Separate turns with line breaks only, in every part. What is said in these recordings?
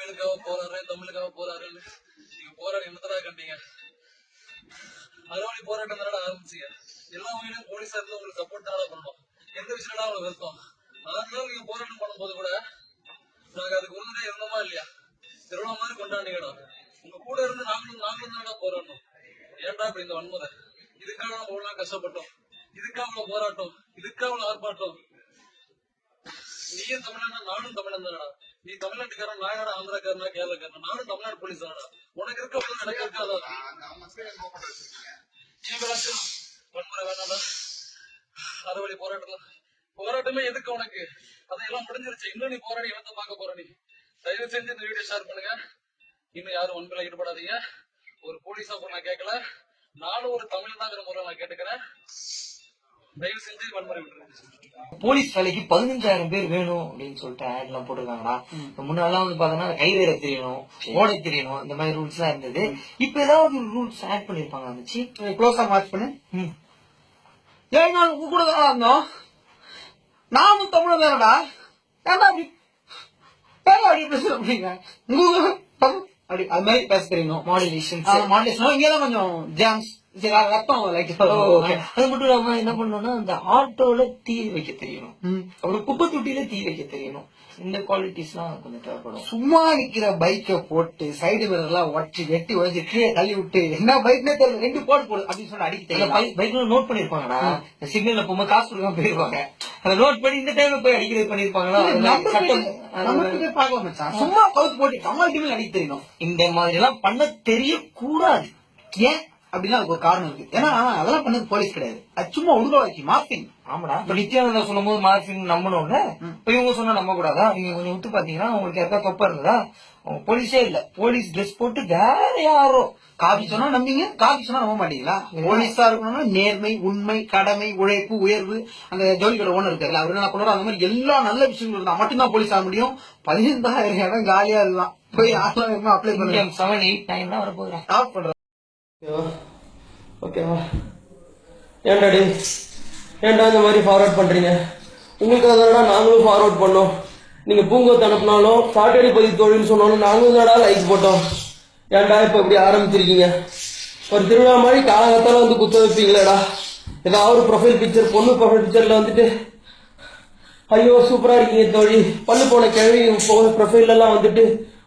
தமிழுக்காக போறாரு தமிழுக்காக போறாருன்னு நீங்க போராடி என்னத்தடா கண்டீங்க? அறுவடை போராட்டம் தானடா ஆரம்பிச்சீங்க? எல்லா உயிரும் போலீஸா இருந்து உங்களுக்கு சப்போர்ட் தானடா பண்ணணும் எந்த விஷயம்னா உங்களுக்கு வருத்தம் அதனால நீங்க போராட்டம் பண்ணும்போது கூட நாங்க அதுக்கு உறுதுணையா இருந்தோமா இல்லையா? திருவிழா மாதிரி கொண்டாடிங்கடா உங்க கூட இருந்து நாங்களும் நாங்களும் தானடா போராடணும்? ஏன்டா இப்படி இந்த வன்முறை? இதுக்காக நம்ம இவ்வளவு கஷ்டப்பட்டோம். இதுக்காக அவ்வளவு போராட்டம். இதுக்காக அவ்வளவு ஆர்ப்பாட்டம். நீயும் தமிழனா நானும் தமிழன் தானடா? நீ தமிழ்நாட்டுக்காரன் நான் யாரா ஆந்திராக்காரனா கேரளாக்காரன்? நானும் தமிழ்நாடு போலீஸ் தானடா உனக்கு இருக்க போது எனக்கு இருக்காதா? ஜீவராஜன் வன்முறை வேணாடா அறுவடை போராட்டம் போராட்டமே எதுக்கு உனக்கு? அதையெல்லாம் முடிஞ்சிருச்சு. இன்னும் நீ போராடி என்னத்த பார்க்க போற நீ. தயவு செஞ்சு இந்த வீடியோ ஷேர் பண்ணுங்க. இன்னும் யாரும் வன்முறை ஈடுபடாதீங்க. ஒரு போலீஸா கூட நான் கேட்கல நானும் ஒரு தமிழ் முறை நான் கேட்டுக்கிறேன். தயவு செஞ்சு வன்முறை விட்டுருங்க.
போலீஸ் வேலைக்கு பதினஞ்சாயிரம் பேர் வேணும் அப்படின்னு சொல்லிட்டு ஆட் எல்லாம் போட்டிருக்காங்கடா. முன்னாலாம் வந்து பாத்தீங்கன்னா கை வேற தெரியணும் ஓட தெரியணும் இந்த மாதிரி ரூல்ஸ் எல்லாம் இருந்தது. இப்ப ஏதாவது ரூல்ஸ் ஆட் பண்ணிருப்பாங்க. வந்துச்சு
க்ளோஸா வாட்ச் பண்ணு. ஏழு நாள் உங்க கூட தான் இருந்தோம். நானும் தமிழ் தானடா ஏன்டா அப்படி? ஏன்டா அப்படி பேசுற அப்படிங்க அப்படி அது மாதிரி பேச தெரியணும்.
மாடுலேஷன்
மாடலேஷன் இங்கதான் கொஞ்சம் ஜாம்ஸ் ரத்தம்
அது மட்டும் இல்லாம என்ன பண்ணணும்னா அந்த ஆட்டோல தீ வைக்க தெரியணும். அப்புறம் குப்பை தொட்டியில தீ வைக்க தெரியணும். இந்த குவாலிட்டிஸ் எல்லாம் கொஞ்சம் தேவைப்படும்.
சும்மா நிக்கிற பைக்கை போட்டு சைடு மிரர்லாம் ஒட்டி வெட்டி உடச்சி கீழே தள்ளி விட்டு என்ன பைக்னே தெரியல ரெண்டு போடு போடு அப்படின்னு சொல்லி அடிக்க தெரியல.
பைக்ல நோட் பண்ணிருப்பாங்கடா. சிக்னல்ல போகும்போது காசு கொடுக்காம போயிருப்பாங்க அதை நோட் பண்ணி இந்த டைம்ல போய் அடிக்கிறது பண்ணிருப்பாங்களா?
நம்ம
சட்டம்.
சும்மா கவுத்து போட்டு கமல் அடிக்க தெரியணும்.
இந்த மாதிரி எல்லாம் பண்ண தெரியக்கூடாது.
ஏன்? அப்படின்னா அதுக்கு ஒரு காரணம் இருக்கு. ஏன்னா அதெல்லாம் பண்ணது போலீஸ் கிடையாது. அது சும்மா உருவாக்கி மார்க்கிங்
ஆமாடா. இப்ப நித்யானந்தா சொல்லும் போது மார்பிங் நம்பணும்ல இப்ப இவங்க சொன்னா நம்ப கூடாதா நீங்க கொஞ்சம் விட்டு பாத்தீங்கன்னா உங்களுக்கு யாருக்கா தொப்பா இருந்ததா? அவங்க போலீஸே இல்ல. போலீஸ் ட்ரெஸ் போட்டு வேற யாரோ.
காபி சொன்னா நம்பிங்க காபி சொன்னா நம்ப மாட்டீங்களா? போலீஸா இருக்கணும்னா நேர்மை உண்மை கடமை உழைப்பு உயர்வு. அந்த ஜவுளி கடை ஓனர் இருக்காரு அவர் என்ன பண்ணுவாரு அந்த மாதிரி எல்லா நல்ல விஷயங்கள் இருந்தா மட்டும்தான் போலீஸ் ஆக முடியும். பதினைந்தாயிரம் இடம் காலியா இருக்கலாம். போய் ஆறாயிரம் அப்ளை
இந்தியம் செவன் எயிட் நைன் தான் வர போகிறேன்
ஆஃப் பண்றேன்
ஓகேவா? ஓகேவா? டே ஏன்டா இந்த மாதிரி ஃபார்வர்ட் பண்ணுறீங்க உங்களுக்கு அதனால நாங்களும் ஃபார்வர்ட் பண்ணோம். நீங்கள் பூங்கோத்து அனுப்புனாலும் சாட்டடி பதிவு தொழில்னு சொன்னாலும் நாங்களும் தாடா லைக் போட்டோம்? ஏன்டா இப்போ இப்படி ஆரம்பிச்சிருக்கீங்க? ஒரு திருவிழா மாதிரி காலகத்தால வந்து குத்த வைப்பீங்களேடா. ஏதாவது ஒரு ப்ரொஃபைல் பிக்சர் பொண்ணு ப்ரொஃபைல் பிக்சரில் வந்துட்டு ஐயோ சூப்பராக இருக்கீங்க தோழி. பல்லு போன கிழவி போன ப்ரொஃபைல் வந்துட்டு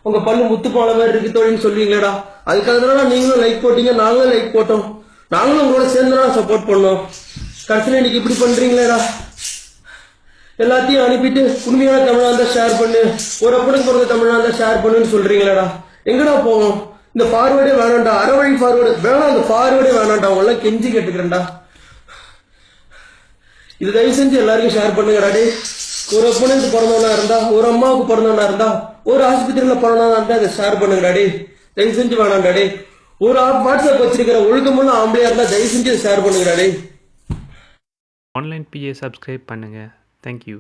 உங்க பல்லு முத்து போன மாதிரி இருக்கு தோழின்னு சொல்லுவீங்களேடா அதுக்காக தானே நீங்களும் லைக் போட்டீங்க நாங்களும் லைக் போட்டோம். நாங்களும் உங்களோட சேர்ந்து சப்போர்ட் பண்ணோம். கடைசியில் இன்னைக்கு இப்படி பண்றீங்களேடா. எல்லாத்தையும் அனுப்பிட்டு உண்மையான தமிழா இருந்தா ஷேர் பண்ணு. ஒரு அப்பனுக்கு பிறந்த தமிழா இருந்தா ஷேர் பண்ணுன்னு சொல்றீங்களேடா. எங்கடா போவோம் இந்த ஃபார்வேர்டே வேணாம்டா. அறவழி ஃபார்வேர்டு வேணாம் அந்த ஃபார்வேர்டே வேணாம்டா. அவங்க கெஞ்சி கேட்டுக்கிறேன்டா. இது தயவு செஞ்சு எல்லாருக்கும் ஷேர் பண்ணுங்கடா டே ஒரு அப்பனுக்கு பிறந்தவனா இருந்தா ஒரு அம்மாவுக்கு பிறந்தவனா இருந்தா ஒரு ஆஸ்பத்திரியில பிறந்தவனா இருந்தா அதை ஷேர் பண்ணுங்கடாடி தயவு செஞ்சு வேணாண்டாடி ஒரு வாட்ஸ்அப் வச்சிருக்கிற ஒழுக்கமுள்ள ஆம்பளையா இருந்தா தயவு செஞ்சு ஷேர் பண்ணுங்கடாடி
ஆன்லைன் பிஏ சப்ஸ்கிரைப் பண்ணுங்க. Thank you